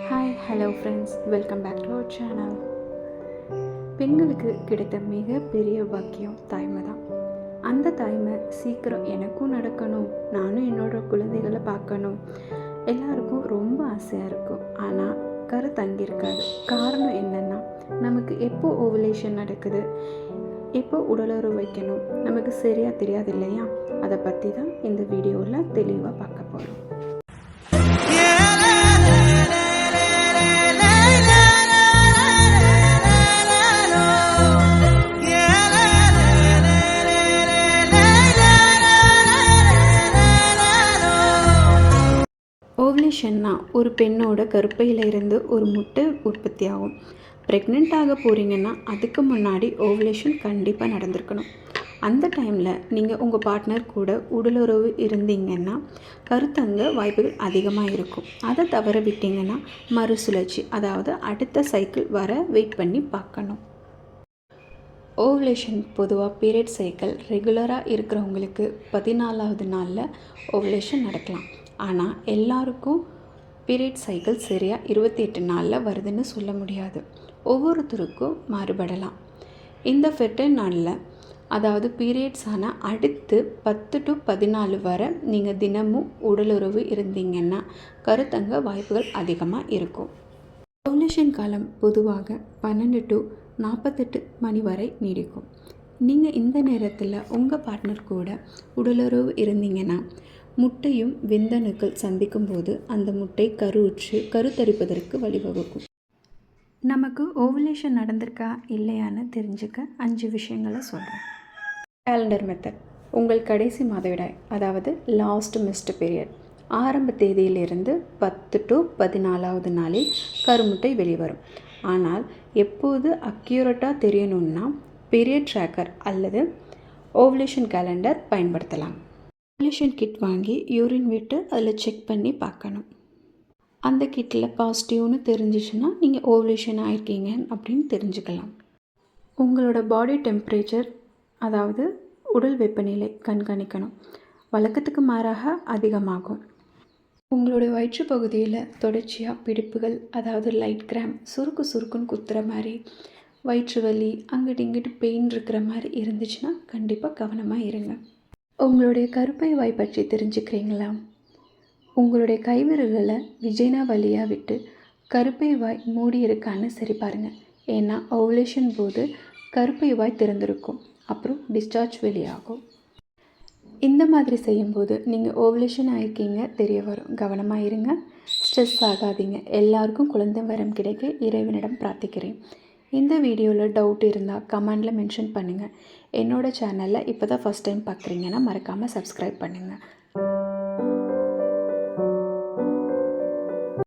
Hi hello friends welcome back to our channel பெண்களுக்கு கிடைத்த மிகப்பெரிய பாக்கியம் தாய்மை தான். அந்த தாய்மை சீக்கிரம் எனக்கும் நடக்கணும் நானும் என்னோட குழந்தைகளை பார்க்கணும். எல்லாருக்கும் ரொம்ப ஆசையாக இருக்கும். ஆனால் கரு தங்கியிருக்காது காரணம் என்னென்னா நமக்கு எப்போ ஓவலேஷன் நடக்குது எப்போ உடலுறவு வைக்கணும் நமக்கு சரியாக தெரியாது இல்லையா? அதை பற்றி தான் இந்த வீடியோவில் தெளிவாக பார்க்க போகிறோம் ஓவலேஷன்னா ஒரு பெண்ணோட கருப்பையில் இருந்து ஒரு முட்டை உற்பத்தி ஆகும் ப்ரெக்னென்ட் ஆக போகிறீங்கன்னா அதுக்கு முன்னாடி ஓவலேஷன் கண்டிப்பாக நடந்திருக்கணும். அந்த டைமில் நீங்கள் உங்கள் பார்ட்னர் கூட உடலுறவு இருந்தீங்கன்னா கருத்தங்க வாய்ப்புகள் அதிகமாக இருக்கும். அதை தவற விட்டிங்கன்னா மறுசுழற்சி அதாவது அடுத்த சைக்கிள் வர வெயிட் பண்ணி பார்க்கணும். ஓவலேஷன் பொதுவாக பீரியட் சைக்கிள் ரெகுலராக இருக்கிறவங்களுக்கு பதினாலாவது நாளில் ஓவலேஷன் நடக்கலாம். ஆனால் எல்லாருக்கும் பீரியட் சைக்கிள் சரியாக இருபத்தி எட்டு நாளில் வருதுன்னு சொல்ல முடியாது. ஒவ்வொருத்தருக்கும் மாறுபடலாம். இந்த ஃபெர்டைல் நாளில் அதாவது பீரியட்ஸ் ஆனால் அடுத்து பத்து டு பதினாலு வரை நீங்கள் தினமும் உடலுறவு இருந்தீங்கன்னா கருத்தங்க வாய்ப்புகள் அதிகமாக இருக்கும். ஓவலேஷன் காலம் பொதுவாக பன்னெண்டு டு நாற்பத்தெட்டு மணி வரை நீடிக்கும். நீங்கள் இந்த நேரத்தில் உங்கள் பார்ட்னர் கூட உடலுறவு இருந்தீங்கன்னா முட்டையும் விந்தணுக்கள் சந்திக்கும் போது அந்த முட்டை கருவுற்று கருத்தரிப்பதற்கு வழிவகுக்கும். நமக்கு ஓவலேஷன் நடந்திருக்கா இல்லையான்னு தெரிஞ்சுக்க அஞ்சு விஷயங்களை சொல்கிறேன் கேலண்டர் மெத்தட் உங்கள் கடைசி மாதவிடாய் அதாவது லாஸ்ட் மிஸ்ட் பீரியட் ஆரம்ப தேதியிலிருந்து பத்து டு பதினாலாவது நாளில் கருமுட்டை வெளிவரும். ஆனால் எப்போது அக்யூரேட்டாக தெரியணும்னா பீரியட் ட்ராக்கர் அல்லது ஓவலேஷன் கேலண்டர் பயன்படுத்தலாம். ஓவலேஷன் கிட் வாங்கி யூரின் விட்டு அதில் செக் பண்ணி பார்க்கணும். அந்த கிட்டில் பாசிட்டிவ்னு தெரிஞ்சிச்சுன்னா நீங்கள் ஓவலேஷன் ஆயிருக்கீங்க அப்படின்னு தெரிஞ்சுக்கலாம். உங்களோட பாடி டெம்பரேச்சர் அதாவது உடல் வெப்பநிலை கண்காணிக்கணும். வழக்கத்துக்கு மாறாக அதிகமாகும். உங்களுடைய வயிற்று பகுதியில் தொடர்ச்சியாக பிடிப்புகள் அதாவது லைட் கிராம் சுருக்கு சுருக்குன்னு குத்துற மாதிரி வயிற்று வலி அங்கிட்டு இங்கிட்டு பெயின் இருக்கிற மாதிரி இருந்துச்சுன்னா கண்டிப்பாக கவனமாக இருங்க. உங்களுடைய கருப்பை வாய் பற்றி தெரிஞ்சுக்கிறீங்களா? உங்களுடைய கைவிரல்களை விஜய்னா வழியாக விட்டு கருப்பை வாய் மூடி இருக்கான்னு சரி பாருங்கள் ஏன்னா ஓவலேஷன் போது கருப்பை வாய் திறந்திருக்கும். அப்புறம் டிஸ்சார்ஜ் வெளியாகும். இந்த மாதிரி செய்யும்போது நீங்கள் ஓவலேஷன் ஆகிருக்கீங்க தெரிய வரும். கவனமாக இருங்க. ஸ்ட்ரெஸ் ஆகாதீங்க. எல்லாருக்கும் குழந்தை வரம் கிடைக்க இறைவனிடம் பிரார்த்திக்கிறேன். இந்த வீடியோவில் டவுட் இருந்தால் கமெண்டில் மென்ஷன் பண்ணுங்கள் என்னோடய சேனலில் இப்போ தான் ஃபஸ்ட் டைம் பார்க்குறீங்கன்னா மறக்காமல் சப்ஸ்கிரைப் பண்ணுங்கள்